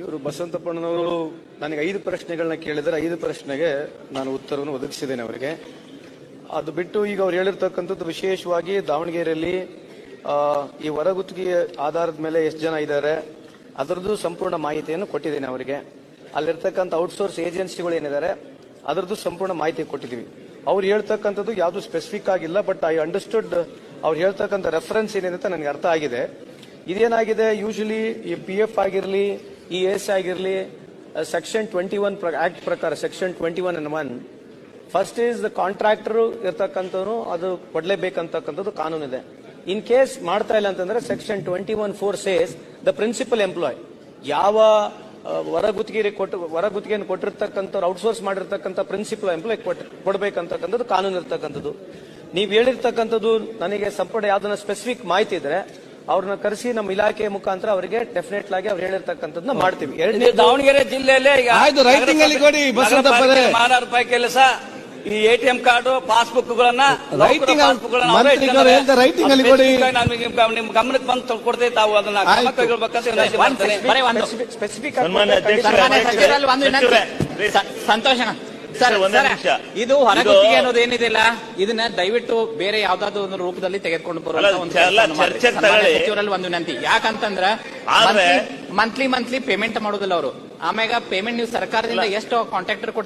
ಇವರು ಬಸವಂತಪ್ಪಣ್ಣನವರು ನನಗೆ ಐದು ಪ್ರಶ್ನೆಗಳನ್ನ ಕೇಳಿದರೆ ಐದು ಪ್ರಶ್ನೆಗೆ ನಾನು ಉತ್ತರವನ್ನು ಒದಗಿಸಿದ್ದೇನೆ ಅವರಿಗೆ. ಅದು ಬಿಟ್ಟು ಈಗ ಅವ್ರು ಹೇಳಿರ್ತಕ್ಕಂಥದ್ದು ವಿಶೇಷವಾಗಿ ದಾವಣಗೆರೆಯಲ್ಲಿ ಈ ಹೊರಗುತ್ತಿಗೆ ಆಧಾರದ ಮೇಲೆ ಎಷ್ಟು ಜನ ಇದ್ದಾರೆ, ಅದರದ್ದು ಸಂಪೂರ್ಣ ಮಾಹಿತಿಯನ್ನು ಕೊಟ್ಟಿದ್ದೇನೆ ಅವರಿಗೆ. ಅಲ್ಲಿರ್ತಕ್ಕಂಥ ಔಟ್ಸೋರ್ಸ್ ಏಜೆನ್ಸಿಗಳು ಏನಿದ್ದಾರೆ, ಅದರದ್ದು ಸಂಪೂರ್ಣ ಮಾಹಿತಿ ಕೊಟ್ಟಿದ್ದೀವಿ. ಅವ್ರು ಹೇಳ್ತಕ್ಕಂಥದ್ದು ಯಾವುದು ಸ್ಪೆಸಿಫಿಕ್ ಆಗಿಲ್ಲ ಬಟ್ ಐ ಅಂಡರ್ಸ್ಟುಡ್ ಅವ್ರು ಹೇಳ್ತಕ್ಕಂಥ ರೆಫರೆನ್ಸ್ ಏನಿದೆ ನನಗೆ ಅರ್ಥ ಆಗಿದೆ. ಇದೇನಾಗಿದೆ? ಯೂಶಲಿ ಈ ಪಿ ಎಫ್ ಆಗಿರಲಿ ಈ ಎಸ್ ಆಗಿರಲಿ ಸೆಕ್ಷನ್ ಟ್ವೆಂಟಿ ಒನ್ ಆಕ್ಟ್ ಪ್ರಕಾರ section twenty one and one first is the contractor ಇರ್ತಕ್ಕಂಥವ್ರು ಅದು ಕೊಡಲೇಬೇಕಂತಕ್ಕಂಥದ್ದು ಕಾನೂನು ಇದೆ. ಇನ್ ಕೇಸ್ ಮಾಡ್ತಾ ಇಲ್ಲ ಅಂತಂದ್ರೆ section twenty one four says the principal employer ಯಾವ ಹೊರಗುತ್ತಿಗೆ ಕೊಟ್ಟು, ಹೊರಗುತ್ತಿಗೆಯನ್ನು ಕೊಟ್ಟಿರ್ತಕ್ಕಂಥವ್ರು ಔಟ್ಸೋರ್ಸ್ ಮಾಡಿರ್ತಕ್ಕಂಥ ಪ್ರಿನ್ಸಿಪಲ್ ಎಂಪ್ಲಾಯ್ ಕೊಡಬೇಕಂತಕ್ಕಂಥದ್ದು ಕಾನೂನು ಇರ್ತಕ್ಕಂಥದ್ದು. ನೀವು ಹೇಳಿರ್ತಕ್ಕಂಥದ್ದು, ನನಗೆ ಸಂಪೂರ್ಣ ಯಾವ್ದನ್ನ ಸ್ಪೆಸಿಫಿಕ್ ಮಾಹಿತಿ ಇದ್ರೆ ಅವ್ರನ್ನ ಕರೆಸಿ ನಮ್ಮ ಇಲಾಖೆ ಮುಖಾಂತರ ಅವರಿಗೆ ಡೆಫಿನೆಟ್ ಆಗಿ ಅವ್ರು ಹೇಳಿರ್ತಕ್ಕಂಥದ್ದನ್ನ ಮಾಡ್ತೀವಿ. ಎರಡನೇ ದಾವಣಗೆರೆ ಜಿಲ್ಲೆಯಲ್ಲೇ ಈಗ writing ಅಲ್ಲಿ ಕೊಡಿ. ಮಾರಾಟ ರೂಪಾಯಿ ಕೆಲಸ ಈ ಎಟಿಎಂ ಕಾರ್ಡ್ ಪಾಸ್ಬುಕ್ ಗಳನ್ನ ರೈಟಿಂಗ್ ಅಲ್ಲಿ- ಕೊಡಿ. ನಿಮ್ ಗಮನಕ್ಕೆ ಬಂದು ಕೊಡ್ತೇವೆ ತಾವು ಅದನ್ನ ಸ್ಪೆಸಿಫಿಕ್ ಸಂತೋಷ ಇದು ಹೊರಗುತ್ತಿಗೆ ಅನ್ನೋದು ಏನಿದೆಯಲ್ಲ ಇದನ್ನ ದಯವಿಟ್ಟು ಬೇರೆ ಯಾವ್ದಾದ್ರು ಒಂದು ರೂಪದಲ್ಲಿ ತೆಗೆದುಕೊಂಡು ಬರೋ ಅಲ್ಲ, ಒಂದು ವಿನಂತಿ ಯಾಕಂತಂದ್ರ ಮಂತ್ಲಿ ಮಂತ್ಲಿ ಪೇಮೆಂಟ್ ಮಾಡೋದಿಲ್ಲ ಅವರು. ಆಮ್ಯಾಗ ಪೇಮೆಂಟ್ ನೀವು ಸರ್ಕಾರದಿಂದ ಎಷ್ಟು ಕಾಂಟ್ರಾಕ್ಟರ್ ಕೊಟ್ಟು